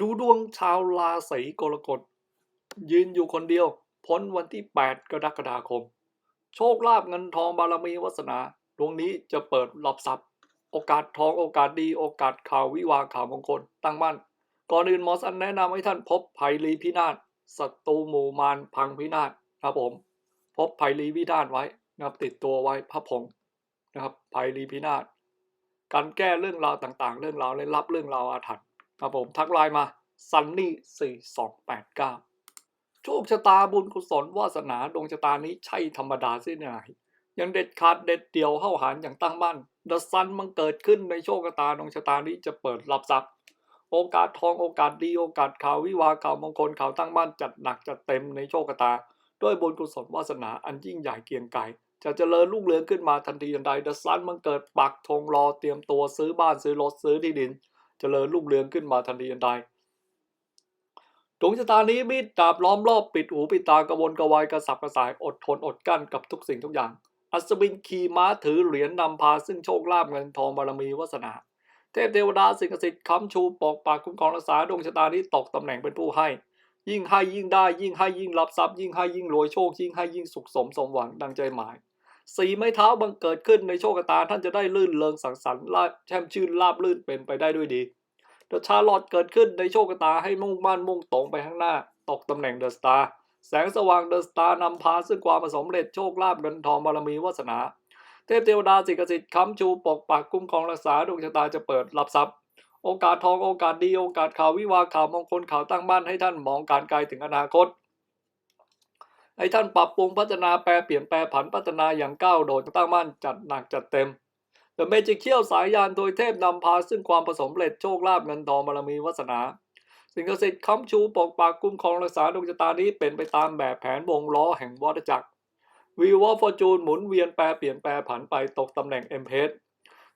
ดูดวงชาวราศีกรกฎ ยืนอยู่คนเดียว พ้นวันที่ 8 กรกฎาคม โชคลาภเงินทองบารมีวาสนา ดวงนี้จะเปิดรับทรัพย์ โอกาสทองโอกาสดี โอกาสข่าววิวาข่าวมงคล ตั้งมั่น ก่อนอื่นหมอสันแนะนำให้ท่านพบภัยรีพินาศศัตรูหมู่มารพังพินาศครับผม พบภัยรีพินาศไว้นะครับติดตัวไว้พระผงนะครับภัยรีพินาศการแก้เรื่องราวต่างๆ เรื่องราวเล่นลับเรื่องราวอาถรรพ์ ครับผมทักไลน์มา sunny 4 2 8 9โชคชะตาบุญกุศลวาสนาดวงชะตานี้ใช่ธรรมดาสิไหนยังเด็ดขาดเด็ดเดี่ยวเข้าหารอย่างตั้งมั่นดอะซันมันเกิดขึ้นในโชคชะตาดวงชะตานี้จะเปิดรับทรัพย์ โอกาสทองโอกาสดีโอกาสข่าววิวาข่าวมงคลข่าวตั้งมั่นจัดหนักจัดเต็มในโชคชะตา ด้วยบุญกุศลวาสนาอันยิ่งใหญ่เกียงไกรจะเจริญรุ่งเรืองขึ้นมาทันทีทันใดดอะซันมันเกิดปักธงรอเตรียมตัวซื้อบ้านซื้อรถซื้อที่ดิน เจริญรุ่งเรืองขึ้นมาทันทีทันใดดวงชะตานี้มีดดาบล้อมรอบปิดหูปิดตากระวนกระวายกระสับกระส่ายอดทนอดกลั้นกับทุกสิ่งทุกอย่าง อัศวินขี่ม้าถือเหรียญนำพาซึ่งโชคลาภเงินทองบารมีวาสนา เทพเทวดาสิ่งศักดิ์สิทธิ์ค้ำชูปกปากคุ้มครองรักษาดวงชะตานี้ตกตำแหน่งเป็นผู้ให้ ยิ่งให้ยิ่งได้ยิ่งให้ยิ่งรับทรัพย์ยิ่งให้ยิ่งรวยโชคยิ่งให้ยิ่งสุขสมสมหวังดังใจหมาย สีไม้เท้าบังเกิดขึ้นในโชคชะตาท่านจะได้ลื่นเริงสังสรรค์ลาบแช่มชื่นลาบลื่นเป็นไปได้ด้วยดีเดอะชาลอตเกิดขึ้นในโชคชะตาให้มุ่งมั่นมุ่งตรงไปข้างหน้า ตกตำแหน่งเดอะสตาร์แสงสว่างเดอะสตาร์นำพาซึ่งความสำเร็จโชคลาภเงินทองบารมีวาสนา เทพเทวดาสิ่งศักสิทธิ์ค้ำชูปกปักคุ้มครองรักษาดวงชะตาจะเปิดรับทรัพย์ โอกาสทองโอกาสดีโอกาสข่าววิวาข่าวมงคลข่าวตั้งบ้านให้ท่านมองการไกลถึงอนาคต ให้ท่านปรับปรุงพัฒนาแปรเปลี่ยนแปรผันพัฒนาอย่างก้าวโดดตั้งมั่นจัดหนักจัดเต็มแต่เมจิเคียวสายยานโดยเทพนำพาซึ่งความผสมเร็จโชคลาภเงินทองบารมีวาสนา สิ่งศักดิ์สิทธิ์ค้ำชูปกปักคุ้มครองรักษาดวงชะตานี้เป็นไปตามแบบแผนวงล้อแห่งวัฏจักรวีวอฟอร์จูนหมุนเวียนแปรเปลี่ยนแปรผันไปตกตำแหน่งเอ็มเพส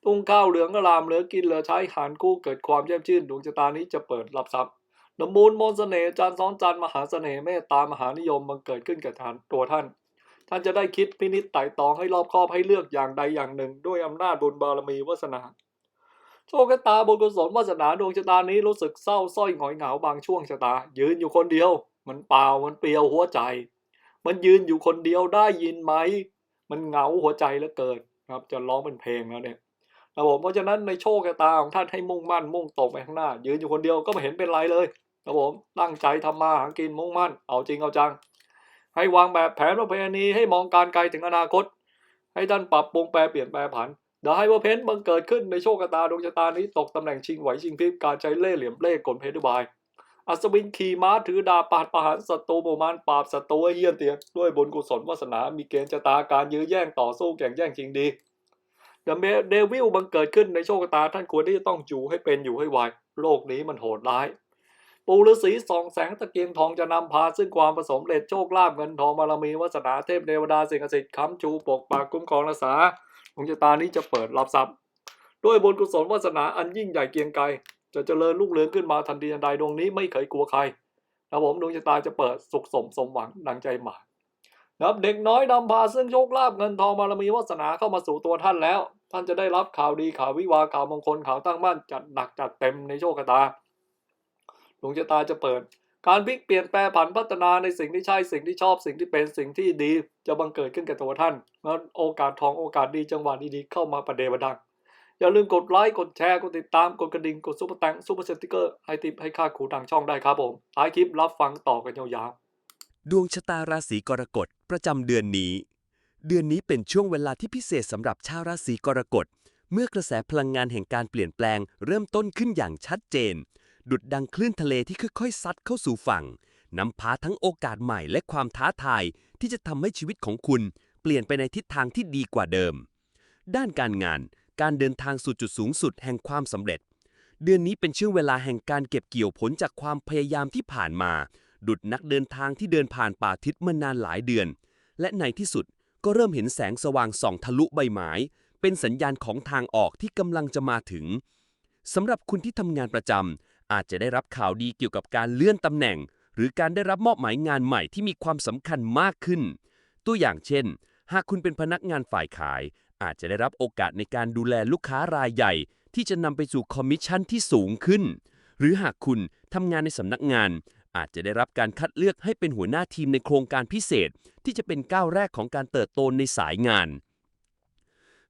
ตุ้งข้าวเหลืองกระลามเหลือกินเหลือใช้หารกู้เกิดความแจ่มชื่นดวงชะตานี้จะเปิดรับทรัพย์ นมูลมนเสน่ห์จันทร์ซ้อนจันทร์มหาเสน่ห์เมตตามหานิยมบังเกิดขึ้นกับทานตัวท่าน ท่านจะได้คิดพินิจไต่ตองให้รอบคอบให้เลือกอย่างใดอย่างหนึ่ง ด้วยอำนาจบุญบารมีวาสนา โชคชะตาบุญกุศลวาสนาดวงชะตานี้รู้สึกเศร้าส้อยหงอยเหงาบางช่วงชะตา ยืนอยู่คนเดียว มันเปล่ามันเปลี่ยวหัวใจ มันยืนอยู่คนเดียวได้ยินไหม มันเหงาหัวใจเหลือเกินครับจะร้องเป็นเพลงแล้วเนี่ยครับผมเพราะฉะนั้นในโชคชะตาของท่านให้มุ่งมั่นมุ่งตรงไปข้างหน้า ยืนอยู่คนเดียวก็ไม่เห็นเป็นไรเลย ครับผมตั้งใจทำมาหากินมุ่งมั่น เอาจริงเอาจัง ให้วางแบบแผนประเพณีให้มองการไกลถึงอนาคต ให้ท่านปรับปรุงแปลเปลี่ยนแปลผันเดี๋ยวให้ว่าเพนบังเกิดขึ้นในโชคชะตาดวงชะตานี้ตกตำแหน่งชิงไหวชิงพริบการใช้เล่ห์เหลี่ยมเล่ห์กลเพชรบาย อัศวินขี่ม้าถือดาบปาดประหารศัตรูหมู่มารปราบศัตรูเยี่ยนเตียด้วยบุญกุศลวาสนา มีเกณฑ์ชะตาการยื้อแย่งต่อสู้แข่งแย่งชิงดีเดอะเดวิลบังเกิดขึ้นในโชคชะตาท่านควรที่จะต้องอยู่ให้เป็นอยู่ให้ไวโลกนี้มันโหดร้าย ปู่ฤาษีสองแสงตะเกียงทองจะนำพาซึ่งความผสมเร็จโชคลาภเงินทองบารมีวาสนาเทพเทวดาสิ่งศักดิ์สิทธิ์ค้ำชูปกปักคุ้มครองรักษาดวงชะตานี้จะเปิดรับทรัพย์ ด้วยบุญกุศลวาสนาอันยิ่งใหญ่เกียงไกรจะเจริญรุ่งเรืองขึ้นมาทันทีทันใดดวงนี้ไม่เคยกลัวใครนะผมดวงชะตาจะเปิดสุขสมสมหวังดังใจหมายนะครับเด็กน้อยนำพาซึ่งโชคลาภเงินทองบารมีวาสนาเข้ามาสู่ตัวท่านแล้ว ท่านจะได้รับข่าวดีข่าววิวาข่าวมงคลข่าวตั้งมั่นจัดหนักจัดเต็มในโชคชะตา ดวงชะตาจะเปิด การพลิกเปลี่ยนแปลผันพัฒนาในสิ่งที่ใช่สิ่งที่ชอบสิ่งที่เป็นสิ่งที่ดีจะบังเกิดขึ้นกับตัวท่านงั้นโอกาสทองโอกาสดีจังหวะดีๆเข้ามาประเดประดัง อย่าลืมกดไลค์กดแชร์กดติดตามกดกระดิ่งกดซุปเปอร์แตงซุปเปอร์สติกเกอร์ให้ติปให้ค่าขูทางช่องได้ครับผมท้ายคลิปรับฟังต่อกันยาวๆดวงชะตาราศีกรกฎประจำเดือนนี้ เดือนนี้เป็นช่วงเวลาที่พิเศษสำหรับชาวราศีกรกฎเมื่อกระแสพลังงานแห่งการเปลี่ยนแปลงเริ่มต้นขึ้นอย่างชัดเจน ดุดดังคลื่นทะเลที่ค่อยๆซัดเข้าสู่ฝั่งนำพาทั้งโอกาสใหม่และความท้าทายที่จะทำให้ชีวิตของคุณ เปลี่ยนไปในทิศทางที่ดีกว่าเดิม ด้านการงาน การเดินทางสู่จุดสูงสุดแห่งความสำเร็จ เดือนนี้เป็นช่วงเวลาแห่งการเก็บเกี่ยวผลจากความพยายามที่ผ่านมา ดุดนักเดินทางที่เดินผ่านป่าทิศมานานหลายเดือน และในที่สุดก็เริ่มเห็นแสงสว่างส่องทะลุใบไม้ เป็นสัญญาณของทางออกที่กำลังจะมาถึงสำหรับคุณที่ทำงานประจำ อาจจะได้รับข่าวดีเกี่ยวกับการเลื่อนตำแหน่ง หรือการได้รับมอบหมายงานใหม่ที่มีความสำคัญมากขึ้น ตัวอย่างเช่น หากคุณเป็นพนักงานฝ่ายขาย อาจจะได้รับโอกาสในการดูแลลูกค้ารายใหญ่ ที่จะนำไปสู่คอมมิชชั่นที่สูงขึ้น หรือหากคุณทำงานในสำนักงาน อาจจะได้รับการคัดเลือกให้เป็นหัวหน้าทีมในโครงการพิเศษ ที่จะเป็นก้าวแรกของการเติบโตในสายงาน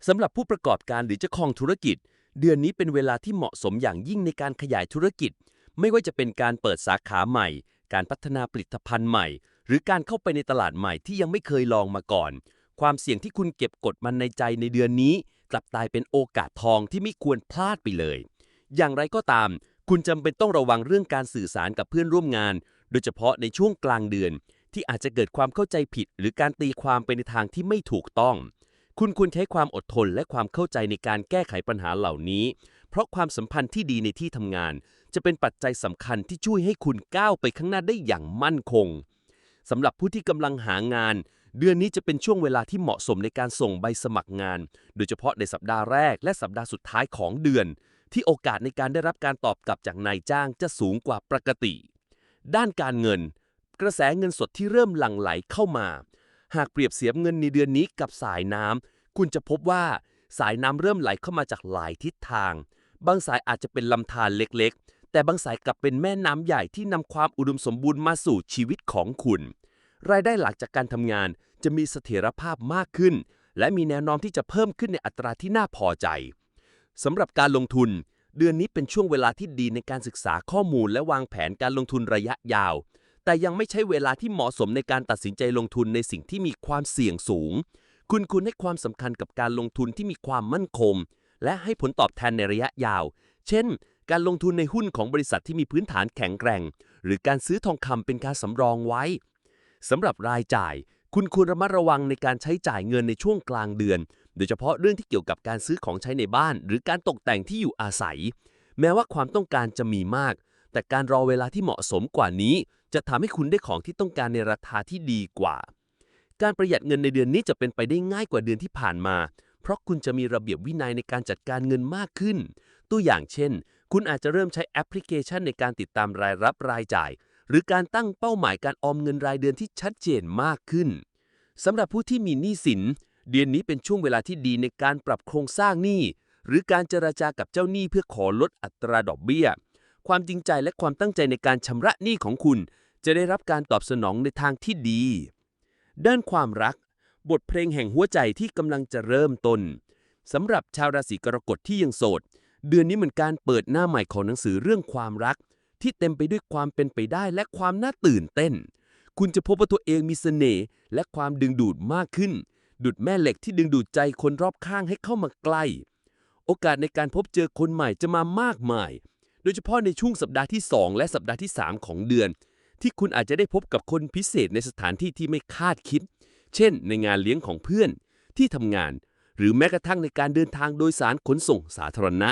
สำหรับผู้ประกอบการหรือเจ้าของธุรกิจ เดือนนี้เป็นเวลาที่เหมาะสมอย่างยิ่งในการขยายธุรกิจ ไม่ว่าจะเป็นการเปิดสาขาใหม่ การพัฒนาผลิตภัณฑ์ใหม่ หรือการเข้าไปในตลาดใหม่ที่ยังไม่เคยลองมาก่อน ความเสี่ยงที่คุณเก็บกดมันในใจในเดือนนี้ กลับกลายเป็นโอกาสทองที่ไม่ควรพลาดไปเลย อย่างไรก็ตาม คุณจำเป็นต้องระวังเรื่องการสื่อสารกับเพื่อนร่วมงาน โดยเฉพาะในช่วงกลางเดือน ที่อาจจะเกิดความเข้าใจผิด หรือการตีความไปในทางที่ไม่ถูกต้อง คุณควรใช้ความอดทนและความเข้าใจในการแก้ไขปัญหาเหล่านี้ เพราะความสัมพันธ์ที่ดีในที่ทำงาน จะเป็นปัจจัยสำคัญที่ช่วยให้คุณก้าวไปข้างหน้าได้อย่างมั่นคงสำหรับผู้ที่กำลังหางาน เดือนนี้จะเป็นช่วงเวลาที่เหมาะสมในการส่งใบสมัครงาน โดยเฉพาะในสัปดาห์แรกและสัปดาห์สุดท้ายของเดือน ที่โอกาสในการได้รับการตอบกลับจากนายจ้างจะสูงกว่าปกติ ด้านการเงิน กระแสเงินสดที่เริ่มหลั่งไหลเข้ามา หากเปรียบเสียบเงินในเดือนนี้กับสายน้ำคุณจะพบว่าสายน้ำเริ่มไหลเข้ามาจากหลายทิศทาง บางสายอาจจะเป็นลำธารเล็กๆ แต่บางสายกลับเป็นแม่น้ำใหญ่ที่นำความอุดมสมบูรณ์มาสู่ชีวิตของคุณ รายได้หลักจากการทำงานจะมีเสถียรภาพมากขึ้น และมีแนวโน้มที่จะเพิ่มขึ้นในอัตราที่น่าพอใจสำหรับการลงทุน เดือนนี้เป็นช่วงเวลาที่ดีในการศึกษาข้อมูลและวางแผนการลงทุนระยะยาว แต่ยังไม่ใช่เวลาที่เหมาะสมในการตัดสินใจลงทุนในสิ่งที่มีความเสี่ยงสูง คุณควรให้ความสำคัญกับการลงทุนที่มีความมั่นคง และให้ผลตอบแทนในระยะยาว เช่น การลงทุนในหุ้นของบริษัทที่มีพื้นฐานแข็งแกร่ง หรือการซื้อทองคำเป็นการสำรองไว้สำหรับรายจ่าย คุณควรระมัดระวังในการใช้จ่ายเงินในช่วงกลางเดือน โดยเฉพาะเรื่องที่เกี่ยวกับการซื้อของใช้ในบ้าน หรือการตกแต่งที่อยู่อาศัย แม้ว่าความต้องการจะมีมาก แต่การรอเวลาที่เหมาะสมกว่านี้ จะทำให้คุณได้ของที่ต้องการในราคาที่ดีกว่า การประหยัดเงินในเดือนนี้จะเป็นไปได้ง่ายกว่าเดือนที่ผ่านมา เพราะคุณจะมีระเบียบวินัยในการจัดการเงินมากขึ้น ตัวอย่างเช่น คุณอาจจะเริ่มใช้แอปพลิเคชันในการติดตามรายรับรายจ่าย หรือการตั้งเป้าหมายการออมเงินรายเดือนที่ชัดเจนมากขึ้นสำหรับผู้ที่มีหนี้สิน เดือนนี้เป็นช่วงเวลาที่ดีในการปรับโครงสร้างหนี้หรือการเจราจากับเจ้าหนี้เพื่อขอลดอัตราดอกเบี้ย ความจริงใจและความตั้งใจในการชำระหนี้ของคุณ จะได้รับการตอบสนองในทางที่ดี ด้านความรัก บทเพลงแห่งหัวใจที่กำลังจะเริ่มต้นสำหรับชาวราศีกรกฎที่ยังโสด เดือนนี้เหมือนการเปิดหน้าใหม่ของหนังสือเรื่องความรัก ที่เต็มไปด้วยความเป็นไปได้และความน่าตื่นเต้น คุณจะพบว่าตัวเองมีเสน่ห์และความดึงดูดมากขึ้น ดุดแม่เหล็กที่ดึงดูดใจคนรอบข้างให้เข้ามาใกล้ โอกาสในการพบเจอคนใหม่จะมามากมาย โดยเฉพาะในช่วงสัปดาห์ที่ 2 และสัปดาห์ที่ 3 ของเดือน ที่คุณอาจจะได้พบกับคนพิเศษในสถานที่ที่ไม่คาดคิด เช่น ในงานเลี้ยงของเพื่อน ที่ทำงาน หรือแม้กระทั่งในการเดินทางโดยสารขนส่งสาธารณะ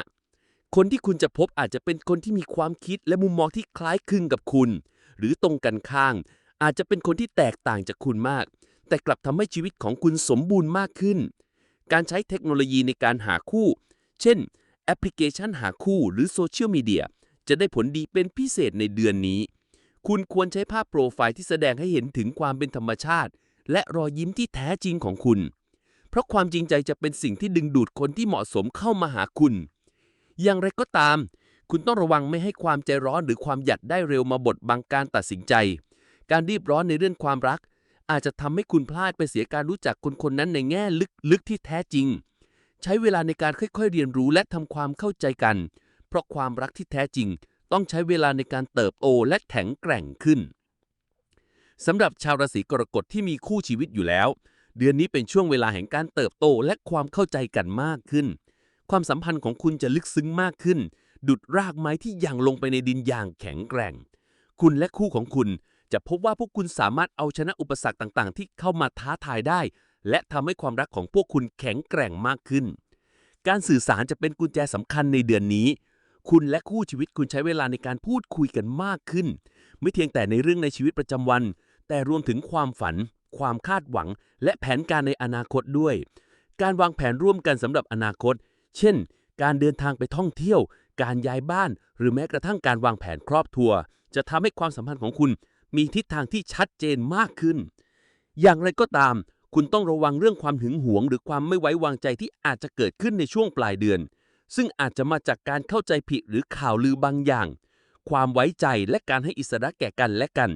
คนที่คุณจะพบอาจจะเป็นคนที่มีความคิดและมุมมองที่คล้ายคลึงกับคุณ หรือตรงกันข้าง อาจจะเป็นคนที่แตกต่างจากคุณมาก แต่กลับทำให้ชีวิตของคุณสมบูรณ์มากขึ้น การใช้เทคโนโลยีในการหาคู่ เช่น แอปพลิเคชันหาคู่หรือโซเชียลมีเดียจะได้ผลดีเป็นพิเศษในเดือนนี้ คุณควรใช้ภาพโปรไฟล์ที่แสดงให้เห็นถึงความเป็นธรรมชาติ และรอยยิ้มที่แท้จริงของคุณ เพราะความจริงใจจะเป็นสิ่งที่ดึงดูดคนที่เหมาะสมเข้ามาหาคุณ อย่างไรก็ตาม คุณต้องระวังไม่ให้ความใจร้อนหรือความหยัดได้เร็วมาบดบังการตัดสินใจ การรีบร้อนในเรื่องความรัก อาจจะทำให้คุณพลาดไปเสียการรู้จักคนคนนั้นในแง่ลึกๆที่แท้จริง ใช้เวลาในการค่อยๆเรียนรู้และทำความเข้าใจกัน เพราะความรักที่แท้จริง ต้องใช้เวลาในการเติบโตและแข็งแกร่งขึ้นสำหรับชาวราศีกรกฎที่มีคู่ชีวิตอยู่แล้ว เดือนนี้เป็นช่วงเวลาแห่งการเติบโตและความเข้าใจกันมากขึ้น ความสัมพันธ์ของคุณจะลึกซึ้งมากขึ้น ดุดรากไม้ที่ยังลงไปในดินอย่างแข็งแกร่ง คุณและคู่ของคุณจะพบว่าพวกคุณสามารถเอาชนะอุปสรรคต่างๆ ที่เข้ามาท้าทายได้ และทำให้ความรักของพวกคุณแข็งแกร่งมากขึ้น การสื่อสารจะเป็นกุญแจสำคัญในเดือนนี้ คุณและคู่ชีวิตคุณใช้เวลาในการพูดคุยกันมากขึ้น ไม่เพียงแต่ในเรื่องในชีวิตประจำวัน แต่รวมถึงความฝัน ความคาดหวัง และแผนการในอนาคตด้วย การวางแผนร่วมกันสำหรับอนาคต เช่น การเดินทางไปท่องเที่ยว การย้ายบ้าน หรือแม้กระทั่งการวางแผนครอบครัว จะทำให้ความสัมพันธ์ของคุณ มีทิศทางที่ชัดเจนมากขึ้น อย่างไรก็ตาม คุณต้องระวังเรื่องความหึงหวง หรือความไม่ไว้วางใจที่อาจจะเกิดขึ้นในช่วงปลายเดือน ซึ่งอาจจะมาจากการเข้าใจผิดหรือข่าวลือบางอย่าง ความไว้ใจและการให้อิสระแก่กันและกัน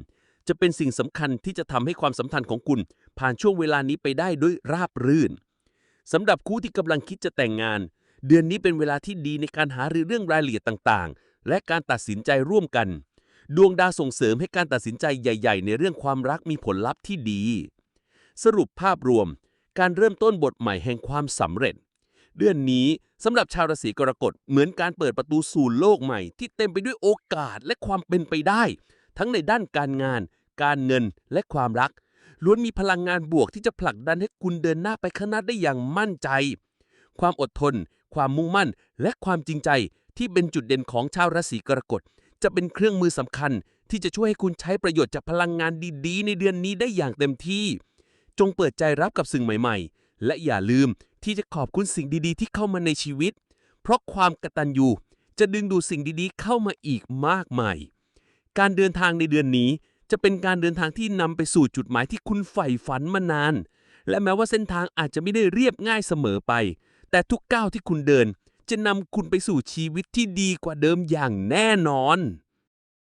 จะเป็นสิ่งสำคัญที่จะทำให้ความสัมพันธ์ของคุณ ผ่านช่วงเวลานี้ไปได้ด้วยราบรื่นสำหรับคู่ที่กำลังคิดจะแต่งงาน เดือนนี้เป็นเวลาที่ดีในการหารือเรื่องรายละเอียดต่างๆ และการตัดสินใจร่วมกัน ดวงดาวส่งเสริมให้การตัดสินใจใหญ่ ๆ ในเรื่องความรักมีผลลัพธ์ที่ดี สรุปภาพรวม การเริ่มต้นบทใหม่แห่งความสำเร็จ เดือนนี้สำหรับชาวราศีกรกฎเหมือนการเปิดประตูสู่โลกใหม่ ที่เต็มไปด้วยโอกาสและความเป็นไปได้ ทั้งในด้านการงาน การเงินและความรัก ล้วนมีพลังงานบวกที่จะผลักดันให้คุณเดินหน้าไปข้างหน้าได้อย่างมั่นใจ ความอดทน ความมุ่งมั่น และความจริงใจที่เป็นจุดเด่นของชาวราศีกรกฎจะเป็นเครื่องมือสำคัญ ที่จะช่วยให้คุณใช้ประโยชน์จากพลังงานดีๆ ในเดือนนี้ได้อย่างเต็มที่ จงเปิดใจรับกับสิ่งใหม่ ๆ และอย่าลืมที่จะขอบคุณสิ่งดีๆ ที่เข้ามาในชีวิต เพราะความกตัญญูจะดึงดูดสิ่งดีๆ เข้ามาอีกมากมาย การเดินทางในเดือนนี้ จะเป็นการเดินทางที่นำไปสู่จุดหมายที่คุณใฝ่ฝันมานาน และแม้ว่าเส้นทางอาจจะไม่ได้เรียบง่ายเสมอไป แต่ทุกก้าวที่คุณเดิน จะนำคุณไปสู่ชีวิตที่ดีกว่าเดิมอย่างแน่นอน